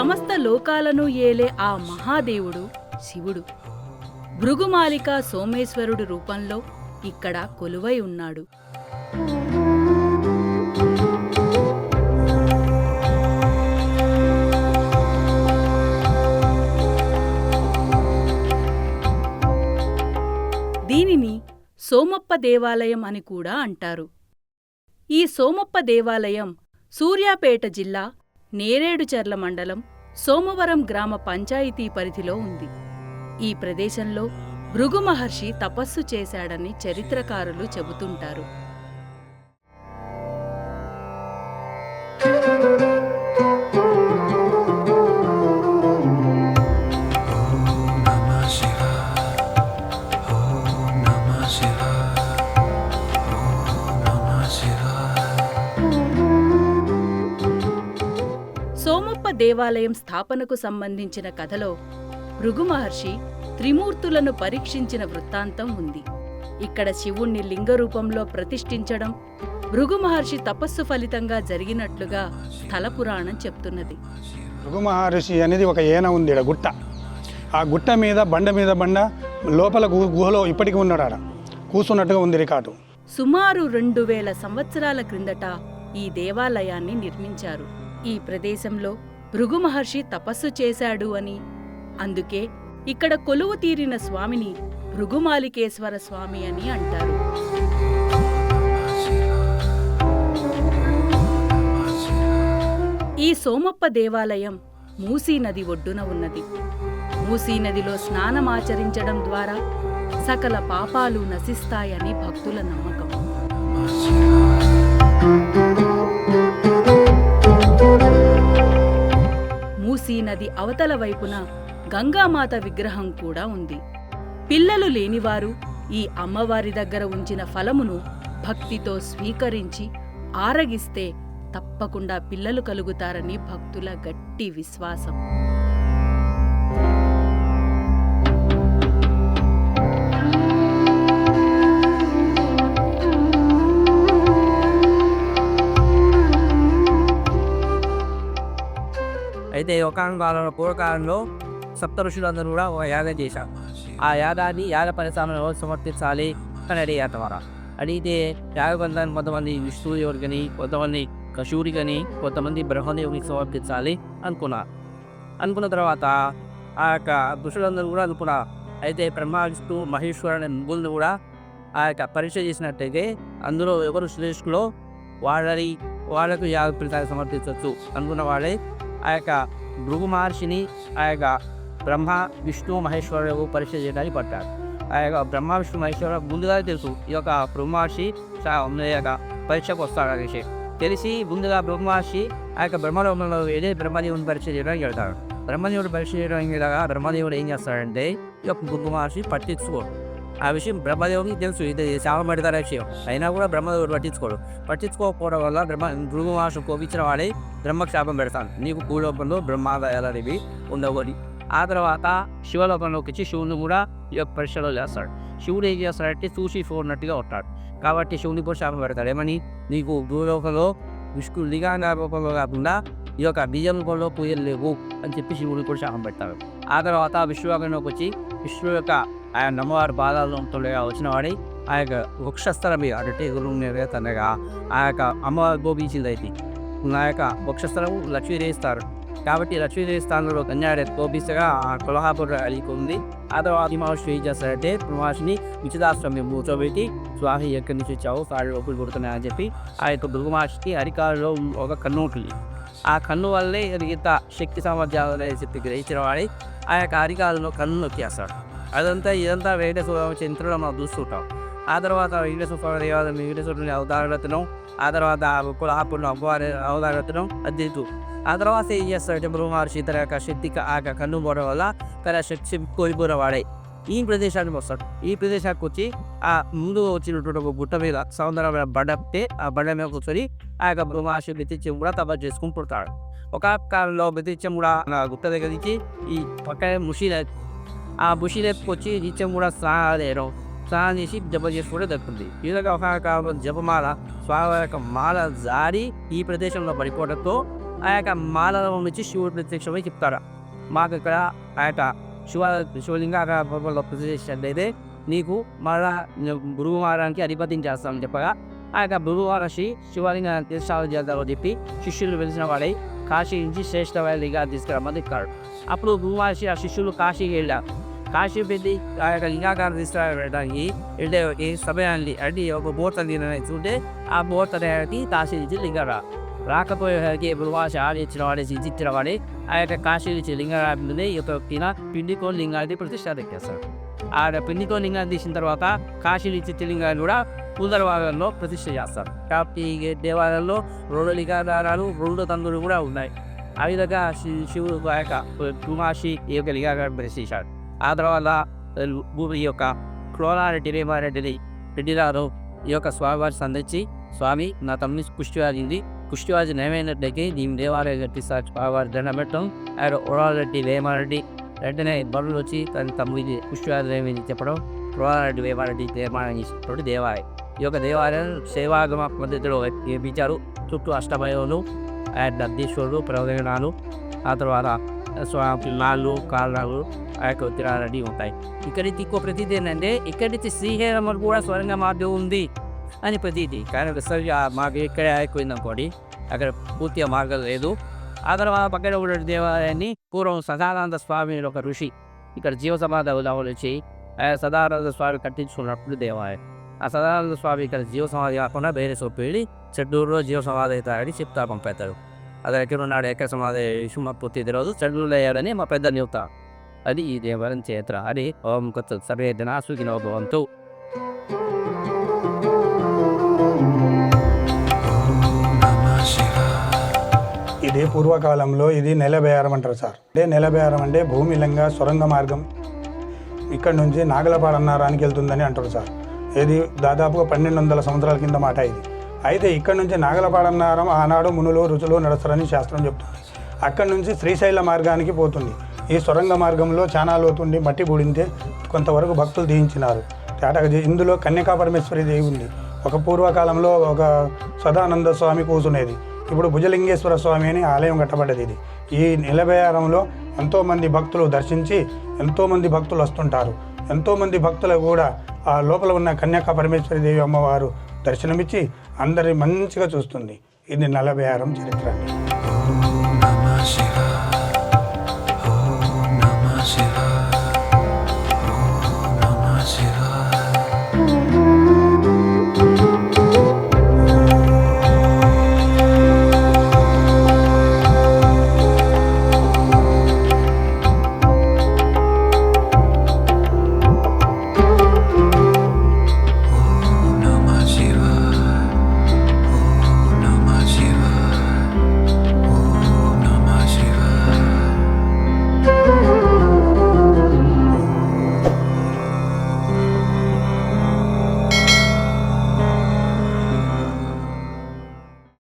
సమస్త లోకాలను ఏలే ఆ మహాదేవుడు శివుడు. భృగుమాలిక సోమేశ్వరుడు రూపంలో ఇక్కడ కొలువై ఉన్నాడు. దీనిని సోమప్ప దేవాలయం అని కూడా అంటారు. ఈ సోమప్ప దేవాలయం సూర్యాపేట జిల్లా నేరేడుచర్ల మండలం సోమవరం గ్రామ పంచాయతీ పరిధిలో ఉంది. ఈ ప్రదేశంలో భృగు మహర్షి తపస్సు చేశాడని చరిత్రకారులు చెబుతుంటారు. సోమప్ప దేవాలయం స్థాపనకు సంబంధించిన కథలో భృగు మహర్షి త్రిమూర్తులను పరీక్షించిన వృత్తాంతం ఉంది. ఇక్కడ శివుణ్ణి లింగ రూపంలో ప్రతిష్ఠించడం భృగు మహర్షి తపస్సు ఫలితంగా జరిగినట్లుగా స్థల పురాణం చెప్తున్నది. భృగు మహర్షి అనేది ఒక ఏన ఉంది గుట్ట. ఆ గుట్ట మీద బండ మీద బండ లోపల గుహలో ఇప్పటికీ ఉన్నాడు ఆడ కూర్చున్నట్టుగా ఉంది రికార్డు. సుమారు రెండు వేల సంవత్సరాల క్రిందట ఈ దేవాలయాన్ని నిర్మించారు. ఈ ప్రదేశంలో భృగు మహర్షి తపస్సు చేశాడు అని. అందుకే ఇక్కడ కొలువు తీరిన స్వామిని భృగుమాలికేశ్వర స్వామి అని అంటారు. ఈ సోమప్ప దేవాలయం మూసీ నది ఒడ్డున ఉన్నది. మూసీ నదిలో స్నానమాచరించడం ద్వారా సకల పాపాలు నశిస్తాయని భక్తుల నమ్మకం. మూసీ నది అవతల వైపున గంగామాత విగ్రహం కూడా ఉంది. పిల్లలు లేనివారు ఈ అమ్మవారి దగ్గర ఉంచిన ఫలమును భక్తితో స్వీకరించి ఆరగిస్తే తప్పకుండా పిల్లలు కలుగుతారని భక్తుల గట్టి విశ్వాసం. అయితే ఒకనొక పూర్వకాలంలో సప్త ఋషులందరూ కూడా ఒక యాగం చేశారు. ఆ యాగాన్ని యాగ పరిశ్రమలో సమర్పించాలి అని అడిగారు ద్వారా అడిగితే యాగబంధాన్ని కొంతమంది విష్ణుదేవుడికని కొంతమంది కశూరికని కొంతమంది బ్రహ్మదేవునికి సమర్పించాలి అనుకున్నారు. అనుకున్న తర్వాత ఆ యొక్క ఋషులందరూ కూడా అనుకున్నారు. అయితే బ్రహ్మ విష్ణు మహేశ్వరు అనే ముగ్గురిని కూడా ఆ యొక్క పరీక్ష చేసినట్టయితే అందులో ఎవరు శ్రేష్ఠులో వాళ్ళని వాళ్ళకు యాగ ఫలితాలు సమర్పించవచ్చు అనుకున్న వాళ్ళే ఆ యొక్క భృగు మహర్షిని ఆ యొక్క బ్రహ్మ విష్ణు మహేశ్వరులకు పరీక్ష చేయడానికి పట్టారు ఆ యొక్క బ్రహ్మ విష్ణు మహేశ్వర ముందుగా తెలుసు ఈ యొక్క బ్రహ్మ మహర్షి యొక్క పరీక్షకు వస్తాడు అనేసి తెలిసి ముందుగా బ్రహ్మ మహర్షి ఆ యొక్క బ్రహ్మలోకంలో ఏదే బ్రహ్మదేవుని పరీక్ష చేయడానికి వెళ్తాడు బ్రహ్మదేవుడు పరీక్ష చేయడానికి వెళ్ళగా బ్రహ్మదేవుడు ఏం చేస్తాడంటే ఈ యొక్క భృగు మహర్షి పట్టించుకోడు ఆ విషయం బ్రహ్మదేవునికి తెలుసు ఇది శాపం పెడతారు విషయం అయినా కూడా బ్రహ్మదేవుడు పట్టించుకోడు పట్టించుకోకపోవడం వల్ల బ్రహ్మ భృగు మహర్షి కోపించిన వాడే బ్రహ్మక్షాపం పెడతాను. నీకు భూలోకంలో బ్రహ్మాదయాలనేవి ఉండవని. ఆ తర్వాత శివలోకంలోకి వచ్చి శివుని కూడా ఈ యొక్క పరీక్షలో చేస్తాడు. శివుడు ఏం చేస్తాడంటే చూసి చూడనట్టుగా ఉంటాడు. కాబట్టి శివుని కూడా శాపం పెడతాడు. ఏమని? నీకు భూలోకంలో విష్ణు లింగాంగ రూపంలో కాకుండా ఈ యొక్క బియ్యం రూపంలో పూజలు లేవు అని చెప్పి శివుడు కూడా శాపం పెడతాడు. ఆ తర్వాత విష్ణులోకంలోకి వచ్చి విష్ణు యొక్క ఆయన నమ్మవారి బాధాలు వచ్చిన వాడి ఆ యొక్క వృక్షస్థలం మీద అంటే గురువు మీద తనగా ఆ యొక్క అమ్మవారి గోపించింది అయితే నా యొక్క వక్షస్థలం లక్ష్మీదేవిస్థానం. కాబట్టి లక్ష్మీదేవి స్థానంలో కన్యాడే గోపిస్తగా ఆ కొలహాపుర అలీకి ఉంది. ఆ తర్వాత మహర్షి ఏం చేస్తారంటే మహర్షిని విచిదాశ్రమం కూర్చోబెట్టి స్వామి ఎక్కడి నుంచి వచ్చావు కాళ్ళు లోపలి పుడుతున్నాయి అని చెప్పి ఆ యొక్క దుర్గ అరికాలలో ఒక కన్ను ఉంటుంది. ఆ కన్ను వల్లే ఇంత శక్తి సామర్థ్యాలు అనేది చెప్పి గ్రహించిన వాడి. ఆ యొక్క అరికాలలో కన్ను నొక్కేస్తాడు. అదంతా ఇదంతా వేరే చరిత్రలో మనం చూస్తుంటాం. ఆ తర్వాత వెంకటేశ్వర స్వామి దేవాలయం వెంకటేశ్వరుని అవతారతనం ఆ తర్వాత కులాపురం అమ్మవారి అవతారతనం అద్దెతు ఆ తర్వాత ఏం చేస్తాడంటే బ్రహ్మహర్షి తన యొక్క శక్తికి ఆ యొక్క కన్ను పోవడం వల్ల తన శక్తి కోల్పోయిన వాడే. ఈ ప్రదేశానికి వస్తాడు. ఈ ప్రదేశానికి వచ్చి ఆ ముందు వచ్చినటువంటి ఒక గుట్ట మీద సౌందర్యమైన బండ ఆ బండ మీద కూర్చొని ఆ యొక్క బ్రహ్మహర్షి బెతిత్యం కూడా తప చేసుకుని పుడతాడు. ఒక కాలంలో బెతిత్యం కూడా గుట్ట దగ్గర నుంచి ఈ పక్కనే ముషి ఆ బుషి వచ్చి నిత్యం కూడా స్నానాలు చేయడం. స్నానం చేసి జప చేసుకోవడం జరుగుతుంది ఈ విధంగా ఒక జపమాల స్వామి యొక్క మాల జారి ఈ ప్రదేశంలో పడిపోవడంతో ఆ యొక్క మాలలో నుంచి శివుడు ప్రత్యక్షమై చెప్తారు. మాకు ఇక్కడ ఆ యొక్క శివ శివలింగ అక్కడ ప్రతిష్ఠించినట్లయితే నీకు మరలా భృగుమారానికి అధిపతిని చేస్తామని చెప్పగా ఆ యొక్క భృగుమహర్షి శివలింగ తీర్థాలు చేద్దామని చెప్పి శిష్యులు వెలిసిన వాడై కాశీ నుంచి శ్రేష్టమైన లింగాన్ని తీసుకురమ్మని ఇస్తాడు అప్పుడు భృగుమహర్షి ఆ శిష్యులు కాశీకి వెళ్ళారు. కాశీ ఆ యొక్క లింగాకారం తీసుకురావడానికి వెళ్ళే ఈ సమయాన్ని అంటే ఒక బోర్త అనేది చూస్తే ఆ బోర్త అనేది కాశీ నుంచి లింగరా రాకపోయేసరికి భృవాస ఆడించిన వాడే ఇచ్చిన వాడే ఆ యొక్క కాశీ నుంచి లింగరాన్ని ఈ యొక్క తిన పిండికో లింగాన్ని ప్రతిష్ట ఎక్కేస్తారు ఆ పిండికోని లింగాన్ని తీసిన తర్వాత కాశీ నుంచి లింగాన్ని కూడా పూదర ప్రతిష్ట చేస్తారు కాబట్టి ఈ దేవాలయంలో రెండు లింగాధారాలు రెండు తందులు కూడా ఉన్నాయి ఆ విధంగా శివుడు ఆ యొక్క తుమాషి ఈ యొక్క లింగాకారం ప్రతిష్ఠించాడు ఆ తర్వాత భూమి యొక్క క్లోనారెడ్డి రేమారెడ్డిని రెడ్డిరారు ఈ యొక్క స్వామివారి సందర్శించి స్వామి నా తమ్ముని కుష్టివాజింది కుష్టివాజి నయమైనట్లయితే దీని దేవాలయం కట్టిస్తారు. స్వామివారి దండం పెట్టడం ఆయన ఓరారెడ్డి వేమారెడ్డి వెంటనే బరువులు వచ్చి తన తమ్ముడి కుష్టివాజి నయమైంది చెప్పడం ఓరారెడ్డి వేమారెడ్డి నిర్మాణం చేసినటువంటి దేవాలయం. ఈ యొక్క దేవాలయం సేవాగమ పద్ధతిలో నిర్మించారు చుట్టూ అష్టభయోలు ఆయన నందీశ్వరుడు ప్రవదనాలు ఆ తర్వాత స్వామి నాళ్ళు కాళ్ళాలు ఆ యొక్క ఉత్తరాలని ఉంటాయి ఇక్కడి ఇంకో ప్రతీది ఏంటంటే ఇక్కడి నుంచి శ్రీహేరమ్మ కూడా స్వరంగ మార్గం ఉంది అని ప్రతీది కానీ ఒకసారి ఆ మార్గం ఇక్కడే ఆగిపోయింది అనుకోండి అక్కడ పూర్తిగా మార్గం లేదు ఆ తర్వాత పక్కన ఉన్న దేవాలయాన్ని పూర్వం సదానంద స్వామి ఒక ఋషి ఇక్కడ జీవ సమాధి వచ్చి సదానంద స్వామి కట్టించుకున్నప్పుడు దేవాలయం ఆ సదానంద స్వామి ఇక్కడ జీవ సమాధి కాకుండా వేరే సొప్పు వెళ్ళి చెడ్డూరులో జీవ సమాధి అవుతారని చెప్తా పంపేస్తారు అది ఎక్కడ ఉన్నాడు ఎక్కడ సమాధి విషయం పూర్తి తెలియదు చెడ్డూరులో అయ్యాడని మా పెద్ద నివత అది ఈ దేవాలయం చేత్ర అని ఓం కొత్త సర్వే జనా సుఖినో భవంతు. ఇది పూర్వకాలంలో ఇది నెలబేరం అంటారు సార్. అంటే నెలబేరం అంటే భూమిలంగా సొరంగ మార్గం. ఇక్కడ నుంచి నాగలపారన్నారానికి వెళ్తుందని అంటారు సార్. ఇది దాదాపుగా పన్నెండు వందల సంవత్సరాల కింద మాట ఇది. అయితే ఇక్కడ నుంచి నాగలపాడన్నారం ఆనాడు మునులు రుచులు నడుస్తారని శాస్త్రం చెప్తుంది. అక్కడి నుంచి శ్రీశైల మార్గానికి పోతుంది. ఈ సొరంగ మార్గంలో చాలా లోతుండి మట్టి పూడింతే కొంతవరకు భక్తులు దీయించినారు తేటగా ఇందులో కన్యకా పరమేశ్వరి దేవి ఉంది. ఒక పూర్వకాలంలో ఒక సదానంద స్వామి కూసునేది. ఇప్పుడు భుజలింగేశ్వర స్వామి అని ఆలయం కట్టబడ్డది ఇది. ఈ నిలబయారంలో ఎంతోమంది భక్తులు దర్శించి ఎంతోమంది భక్తులు వస్తుంటారు. ఎంతోమంది భక్తులు కూడా ఆ లోపల ఉన్న కన్యాక పరమేశ్వరి దేవి అమ్మవారు దర్శనమిచ్చి అందరి మంచిగా చూస్తుంది. ఇది నలబేయారం చరిత్ర.